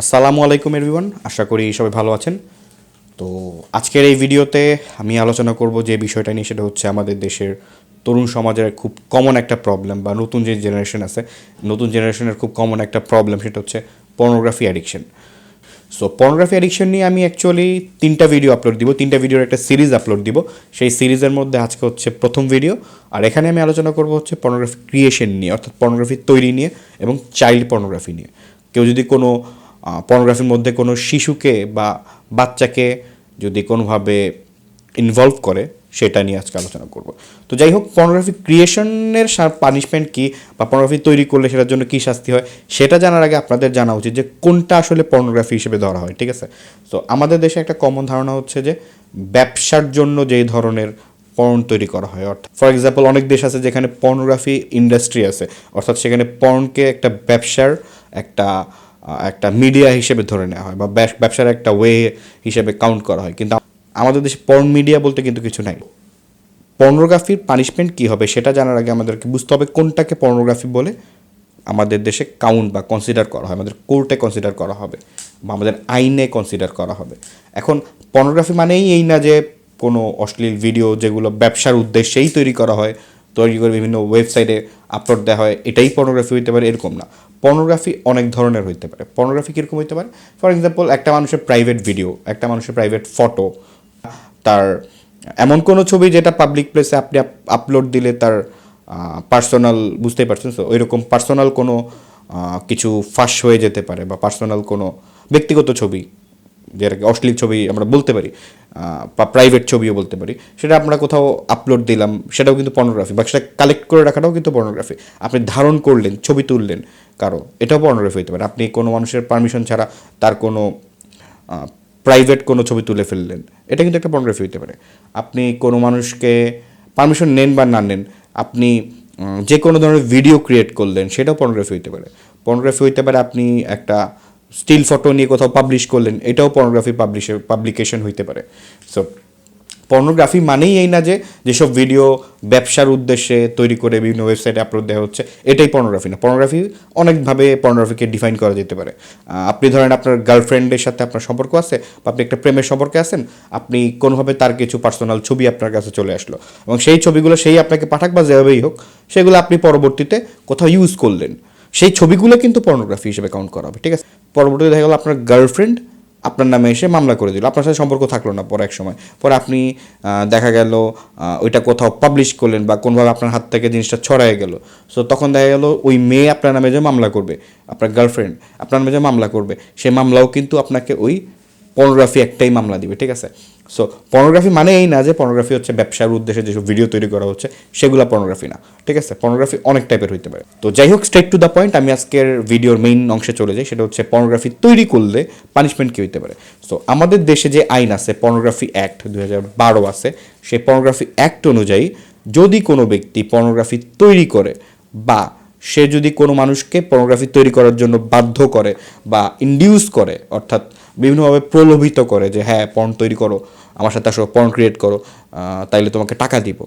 আসসালামু আলাইকুম এভরিওয়ান আশা করি সবাই ভালো আছেন। তো আজকের এই ভিডিওতে আমি আলোচনা করব যে বিষয়টা নিয়ে, সেটা হচ্ছে আমাদের দেশের তরুণ সমাজের খুব কমন একটা প্রবলেম বা নতুন যে জেনারেশন আছে, নতুন জেনারেশনের খুব কমন একটা প্রবলেম সেটা হচ্ছে pornography addiction so pornography addiction নিয়ে আমি অ্যাকচুয়ালি তিনটা ভিডিও আপলোড দিব, তিনটা ভিডিওর একটা সিরিজ আপলোড দিব। সেই সিরিজের মধ্যে আজকে হচ্ছে প্রথম ভিডিও আর এখানে আমি আলোচনা করব হচ্ছে পর্নোগ্রাফি ক্রিয়েশন নিয়ে, অর্থাৎ পর্নোগ্রাফি তৈরি নিয়ে এবং চাইল্ড পর্নোগ্রাফি নিয়ে। কেউ যদি কোনো পর্নোগ্রাফির মধ্যে কোনো শিশুকে বা বাচ্চাকে যদি কোনোভাবে ইনভলভ করে, সেটা নিয়ে আজকে আলোচনা করব। তো যাই হোক পর্নোগ্রাফি ক্রিয়েশনের পানিশমেন্ট কী বা পর্নোগ্রাফি তৈরি করলে সেটার জন্য কী শাস্তি হয়, সেটা জানার আগে আপনাদের জানা উচিত যে কোনটা আসলে পর্নোগ্রাফি হিসেবে ধরা হয়, ঠিক আছে? তো আমাদের দেশে একটা কমন ধারণা হচ্ছে যে ব্যবসার জন্য যেই ধরনের পর্ন তৈরি করা হয়, অর্থাৎ ফর এক্সাম্পল অনেক দেশ আছে যেখানে পর্নোগ্রাফি ইন্ডাস্ট্রি আছে, অর্থাৎ সেখানে পর্নকে একটা ব্যবসার একটা একটা মিডিয়া হিসেবে ধরে নেওয়া হয় বা ব্যব- ব্যবসার একটা ওয়ে হিসেবে কাউন্ট করা হয়। কিন্তু আমাদের দেশে পর্ন মিডিয়া বলতে কিন্তু কিছু নাই। পর্নোগ্রাফির পানিশমেন্ট কী হবে সেটা জানার আগে আমাদেরকে বুঝতে হবে কোনটাকে পর্নোগ্রাফি বলে আমাদের দেশে কাউন্ট বা কনসিডার করা হয়, আমাদের কোর্টে কনসিডার করা হবে বা আমাদের আইনে কনসিডার করা হবে। এখন পর্নোগ্রাফি মানেই এই না যে কোনো অশ্লীল ভিডিও যেগুলো ব্যবসার উদ্দেশ্যেই তৈরি করা হয় তৈরি করে বিভিন্ন ওয়েবসাইটে আপলোড দেওয়া হয়, এটাই পর্নোগ্রাফি হইতে পারে, এরকম না। পর্নোগ্রাফি অনেক ধরনের হইতে পারে। পর্নোগ্রাফি কীরকম হইতে পারে? ফর এক্সাম্পল একটা মানুষের প্রাইভেট ভিডিও একটা মানুষের প্রাইভেট ফটো তার এমন কোনো ছবি যেটা পাবলিক প্লেসে আপনি আপলোড দিলে তার পার্সোনাল বুঝতেই পারছেন তো? ওইরকম পার্সোনাল কোনো কিছু ফাঁস হয়ে যেতে পারে বা পার্সোনাল কোনো ব্যক্তিগত ছবি। যেটাকে অশ্লীল ছবি আমরা বলতে পারি বা প্রাইভেট ছবিও বলতে পারি, সেটা আমরা কোথাও আপলোড দিলাম, সেটাও কিন্তু পর্নোগ্রাফি বা সেটা কালেক্ট করে রাখাটাও কিন্তু পর্নোগ্রাফি আপনি ধারণ করলেন, ছবি তুললেন কারও, এটাও পর্নোগ্রাফি হতে পারে। আপনি কোনো মানুষের পারমিশন ছাড়া তার কোনো প্রাইভেট কোনো ছবি তুলে ফেললেন, এটা কিন্তু একটা পর্নোগ্রাফি হতে পারে। আপনি কোনো মানুষকে পারমিশন নেন বা না নেন, আপনি যে কোনো ধরনের ভিডিও ক্রিয়েট করলেন, সেটাও পর্নোগ্রাফি হতে পারে। পর্নোগ্রাফি হতে পারে আপনি একটা স্টিল ফটো নিয়ে কোথাও পাবলিশ করলেন, এটাও পর্নোগ্রাফি পাবলিশে পাবলিকেশন হইতে পারে। সো পর্নোগ্রাফি মানেই এই না যে, যেসব ভিডিও ব্যবসার উদ্দেশ্যে তৈরি করে বিভিন্ন ওয়েবসাইটে আপলোড দেওয়া হচ্ছে, এটাই পর্নোগ্রাফি না। পর্নোগ্রাফি অনেকভাবে পর্নোগ্রাফিকে ডিফাইন করা যেতে পারে। আপনি ধরেন আপনার গার্লফ্রেন্ডের সাথে আপনার সম্পর্ক আছে, বা আপনি একটা প্রেমের সম্পর্কে আছেন, আপনি কোনোভাবে তার কিছু পার্সোনাল ছবি আপনার কাছে চলে আসলো, এবং সেই ছবিগুলো সেই আপনাকে পাঠাক বা যেভাবেই হোক, সেগুলো আপনি পরবর্তীতে কোথাও ইউজ করলেন, সেই ছবিগুলো কিন্তু পর্নোগ্রাফি হিসেবে কাউন্ট করা হবে, ঠিক আছে? পরবর্তীতে দেখা গেল আপনার গার্লফ্রেন্ড আপনার নামে এসে মামলা করে দিল। আপনার সাথে সম্পর্ক থাকল না পরে এক সময়। পরে আপনি দেখা গেল ওইটা কোথাও পাবলিশ করলেন বা কোনোভাবে আপনার হাত থেকে জিনিসটা ছড়ায় গেল। সো তখন দেখা গেল ওই মেয়ে আপনার নামে যে মামলা করবে, আপনার গার্লফ্রেন্ড আপনার নামে যে মামলা করবে, সে মামলাও কিন্তু আপনাকে ওই পর্নোগ্রাফি একটাই মামলা দিবে, ঠিক আছে? সো পর্নোগ্রাফি মানে এই না যে পর্নোগ্রাফি হচ্ছে ব্যবসার উদ্দেশ্যে যেসব ভিডিও তৈরি করা হচ্ছে, সেগুলো পর্নোগ্রাফি না, ঠিক আছে? পর্নোগ্রাফি অনেক টাইপের হইতে পারে। তো যাই হোক স্ট্রেট টু দ্য পয়েন্ট আমি আজকের ভিডিওর মেইন অংশে চলে যাই, সেটা হচ্ছে পর্নোগ্রাফি তৈরি করলে পানিশমেন্ট কী হইতে পারে? সো আমাদের দেশে যে আইন আছে পর্নোগ্রাফি অ্যাক্ট দু বারো আছে, সেই পর্নোগ্রাফি অ্যাক্ট অনুযায়ী যদি কোনো ব্যক্তি পর্নোগ্রাফি তৈরি করে বা সে যদি কোনো মানুষকে পর্নোগ্রাফি তৈরি করার জন্য বাধ্য করে বা ইন্ডিউস করে, অর্থাৎ বিভিন্নভাবে প্রলোভিত করে যে হ্যাঁ পর্ন তৈরি করো, আমার সাথে আসো পর্ন ক্রিয়েট করো তাইলে তোমাকে টাকা দিব।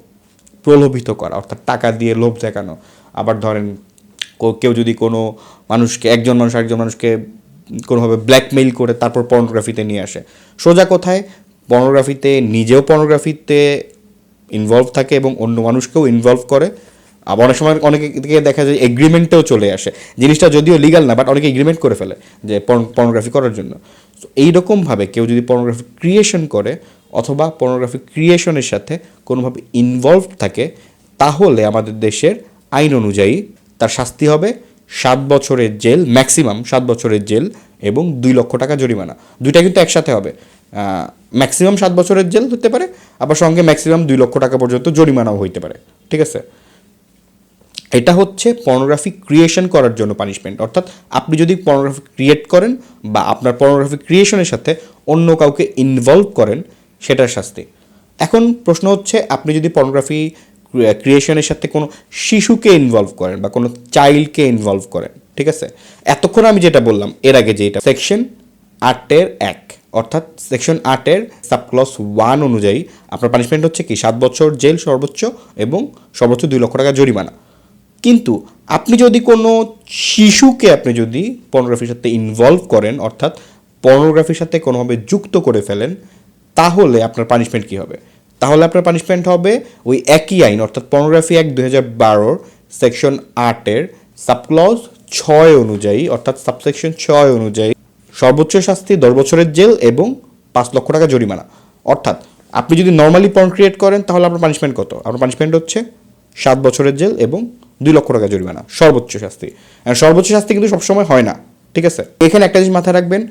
প্রলোভিত করা, অর্থাৎ টাকা দিয়ে লোভ দেখানো। আবার ধরেন কেউ যদি কোনো মানুষকে, একজন মানুষ আরেকজন মানুষকে কোনোভাবে ব্ল্যাকমেইল করে তারপর পর্নোগ্রাফিতে নিয়ে আসে। সোজা কোথায় পর্নোগ্রাফিতে নিজেও পর্নোগ্রাফিতে ইনভলভ থাকে এবং অন্য মানুষকেও ইনভলভ করে। আবার অনেক সময় অনেকে দেখা যায় এগ্রিমেন্টেও চলে আসে। জিনিসটা যদিও লিগাল না বাট অনেকে এগ্রিমেন্ট করে ফেলে যে পর্নোগ্রাফি করার জন্য। তো এইরকমভাবে কেউ যদি পর্নোগ্রাফি ক্রিয়েশন করে অথবা পর্নোগ্রাফি ক্রিয়েশনের সাথে কোনোভাবে ইনভলভ থাকে, তাহলে আমাদের দেশের আইন অনুযায়ী তার শাস্তি হবে সাত বছরের জেল ম্যাক্সিমাম সাত বছরের জেল এবং দুই লক্ষ টাকা জরিমানা। দুইটা কিন্তু একসাথে হবে। ম্যাক্সিমাম সাত বছরের জেল হতে পারে, আবার সঙ্গে ম্যাক্সিমাম দুই লক্ষ টাকা পর্যন্ত জরিমানাও হইতে পারে। ঠিক আছে? এটা হচ্ছে পর্নোগ্রাফি ক্রিয়েশন করার জন্য পানিশমেন্ট অর্থাৎ আপনি যদি পর্নোগ্রাফি ক্রিয়েট করেন বা আপনার পর্নোগ্রাফি ক্রিয়েশনের সাথে অন্য কাউকে ইনভলভ করেন, সেটার শাস্তি। এখন প্রশ্ন হচ্ছে, আপনি যদি পর্নোগ্রাফি ক্রিয়েশনের সাথে কোনো শিশুকে ইনভলভ করেন বা কোনো চাইল্ডকে ইনভলভ করেন, ঠিক আছে? এতক্ষণ আমি যেটা বললাম, এর আগে যেটা সেকশন আটের এক, অর্থাৎ সেকশন আটের সাবক্লস ওয়ান অনুযায়ী আপনার পানিশমেন্ট হচ্ছে কি? সাত বছর জেল সর্বোচ্চ এবং সর্বোচ্চ দুই লক্ষ টাকা জরিমানা। কিন্তু আপনি যদি কোনো শিশুকে আপনি যদি পর্নোগ্রাফির সাথে ইনভলভ করেন, অর্থাৎ পর্নোগ্রাফির সাথে কোনোভাবে যুক্ত করে ফেলেন, তাহলে আপনার পানিশমেন্ট কী হবে? তাহলে আপনার পানিশমেন্ট হবে ওই একই আইন, অর্থাৎ পর্নোগ্রাফি অ্যাক্ট দু হাজার বারোর সেকশন আটের সাবক্লজ ছয় অনুযায়ী, অর্থাৎ সাবসেকশন ছয় অনুযায়ী সর্বোচ্চ শাস্তি, দশ বছরের জেল এবং পাঁচ লক্ষ টাকা জরিমানা। অর্থাৎ আপনি যদি নর্মালি পর্ন ক্রিয়েট করেন, তাহলে আপনার পানিশমেন্ট কত? আপনার পানিশমেন্ট হচ্ছে সাত বছরের জেল এবং দুই লক্ষ টাকা জরিমানা, সর্বোচ্চ শাস্তি। আর সর্বোচ্চ শাস্তি কিন্তু সবসময় হয় না, ঠিক আছে? এখানে একটা জিনিস মাথায় রাখবেন,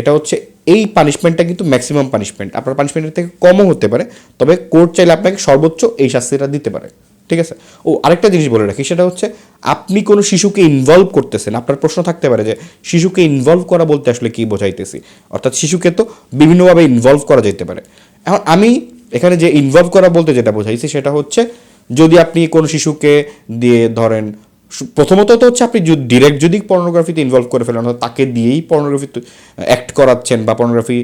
এটা হচ্ছে এই পানিশমেন্টটা কিন্তু ম্যাক্সিমাম পানিশমেন্ট আপনার পানিশমেন্টের থেকে কমও হতে পারে, তবে কোর্ট চাইলে আপনাকে সর্বোচ্চ এই শাস্তিটা দিতে পারে, ঠিক আছে? ও, আরেকটা জিনিস বলে রাখি, সেটা হচ্ছে আপনি কোনো শিশুকে ইনভলভ করতেছেন, আপনার প্রশ্ন থাকতে পারে যে শিশুকে ইনভলভ করা বলতে আসলে কি বোঝাইতেছি? অর্থাৎ শিশুকে তো বিভিন্নভাবে ইনভলভ করা যেতে পারে। এখন আমি এখানে যে ইনভলভ করা বলতে যেটা বোঝাইছি, সেটা হচ্ছে যদি আপনি কোনো শিশুকে দিয়ে ধরেন প্রথমত তো হচ্ছে আপনি ডিরেক্ট যদি পর্নোগ্রাফিতে ইনভলভ করে ফেলেন, অর্থাৎ তাকে দিয়েই পর্নোগ্রাফি অ্যাক্ট করাচ্ছেন বা পর্নোগ্রাফি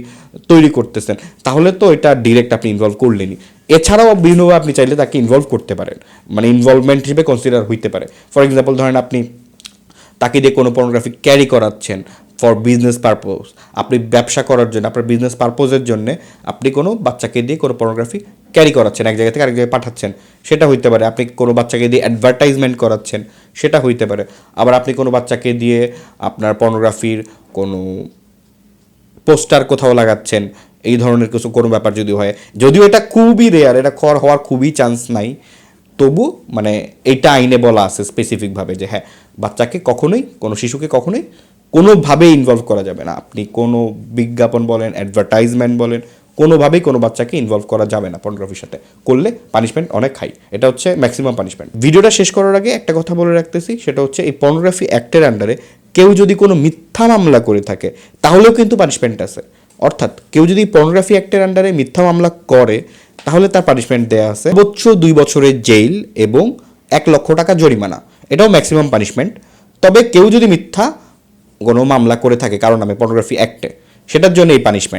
তৈরি করতেছেন, তাহলে তো এটা ডিরেক্ট আপনি ইনভলভ করলেনই। এছাড়াও বিভিন্নভাবে আপনি চাইলে তাকে ইনভলভ করতে পারেন মানে ইনভলভমেন্ট হিসেবে কনসিডার হইতে পারে। ফর এক্সাম্পল ধরেন আপনি তাকে দিয়ে কোনো পর্নোগ্রাফি ক্যারি করাচ্ছেন ফর বিজনেস পারপোজ আপনি ব্যবসা করার জন্য, আপনার বিজনেস পারপোজের জন্য আপনি কোনো বাচ্চাকে দিয়ে কোনো পর্নোগ্রাফি ক্যারি করাচ্ছেন, এক জায়গা থেকে আরেক জায়গায় পাঠাচ্ছেন। সেটা হইতে পারে আপনি কোনো বাচ্চাকে দিয়ে অ্যাডভার্টাইজমেন্ট করাচ্ছেন, সেটা হইতে পারে। আবার আপনি কোনো বাচ্চাকে দিয়ে আপনার পর্নোগ্রাফির কোনো পোস্টার কোথাও লাগাচ্ছেন, এই ধরনের কিছু, কোনো ব্যাপার যদি হয়। যদিও এটা খুবই রেয়ার এটা খর হওয়ার খুবই চান্স নাই। তবু মানে এটা আইনে বলা আছে স্পেসিফিকভাবে যে হ্যাঁ বাচ্চাকে কখনোই, কোনো শিশুকে কখনোই কোনোভাবেই ইনভলভ করা যাবে না। আপনি কোনো বিজ্ঞাপন বলেন অ্যাডভার্টাইজমেন্ট বলেন কোনোভাবেই কোনো বাচ্চাকে ইনভলভ করা যাবে না পর্নোগ্রাফির সাথে। করলে পানিশমেন্ট অনেক হাই এটা হচ্ছে ম্যাক্সিমাম পানিশমেন্ট ভিডিওটা শেষ করার আগে একটা কথা বলে রাখতেছি, সেটা হচ্ছে এই পর্নোগ্রাফি অ্যাক্টের আন্ডারে কেউ যদি কোনো মিথ্যা মামলা করে থাকে, তাহলেও কিন্তু পানিশমেন্ট আছে। অর্থাৎ কেউ যদি পর্নোগ্রাফি অ্যাক্টের আন্ডারে মিথ্যা মামলা করে, তাহলে তার পানিশমেন্ট দেওয়া আছে। সর্বোচ্চ দুই বছরের জেল এবং এক লক্ষ টাকা জরিমানা। এটাও ম্যাক্সিমাম পানিশমেন্ট তবে কেউ যদি মিথ্যা কোনো মামলা করে থাকে, কারণ নামে পর্নোগ্রাফি অ্যাক্টে সেটার জন্য এই পানিশমেন্ট